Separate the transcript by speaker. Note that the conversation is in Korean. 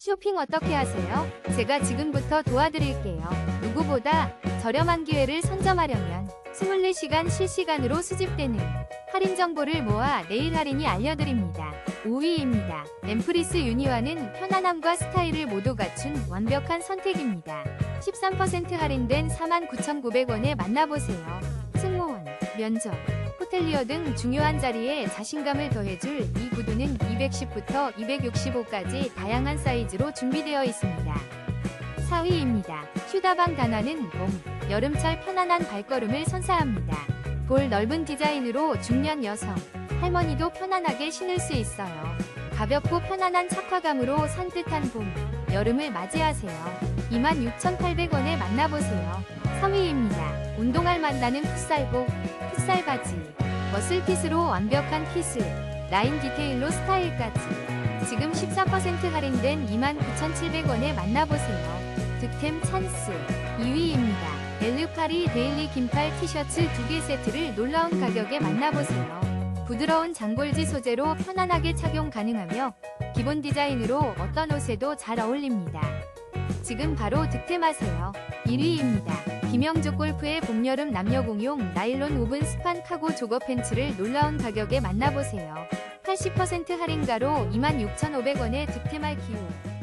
Speaker 1: 쇼핑 어떻게 하세요? 제가 지금부터 도와드릴게요. 누구보다 저렴한 기회를 선점하려면 24시간 실시간으로 수집되는 할인 정보를 모아 내일 할인이 알려드립니다. 5위입니다. 엠프리스 유니와는 편안함과 스타일을 모두 갖춘 완벽한 선택입니다. 13% 할인된 49,900원에 만나보세요. 승무원, 면접, 호텔리어 등 중요한 자리에 자신감을 더해줄 이 구두는 210부터 265까지 다양한 사이즈로 준비되어 있습니다. 4위입니다. 휴다방 단화는 봄, 여름철 편안한 발걸음을 선사합니다. 볼 넓은 디자인으로 중년 여성, 할머니도 편안하게 신을 수 있어요. 가볍고 편안한 착화감으로 산뜻한 봄, 여름을 맞이하세요. 26,800원에 만나보세요. 3위입니다. 운동할 만나는 풋살복, 풋살 바지, 머슬 핏으로 완벽한 핏을, 라인 디테일로 스타일까지. 지금 14% 할인된 29,700원에 만나보세요. 득템 찬스 2위입니다. 엘르파리 데일리 긴팔 티셔츠 2개 세트를 놀라운 가격에 만나보세요. 부드러운 장골지 소재로 편안하게 착용 가능하며 기본 디자인으로 어떤 옷에도 잘 어울립니다. 지금 바로 득템하세요. 1위입니다. 김영주 골프의 봄, 여름 남녀 공용 나일론 오븐 스판 카고 조거 팬츠를 놀라운 가격에 만나보세요. 80% 할인가로 26,500원에 득템할 기회.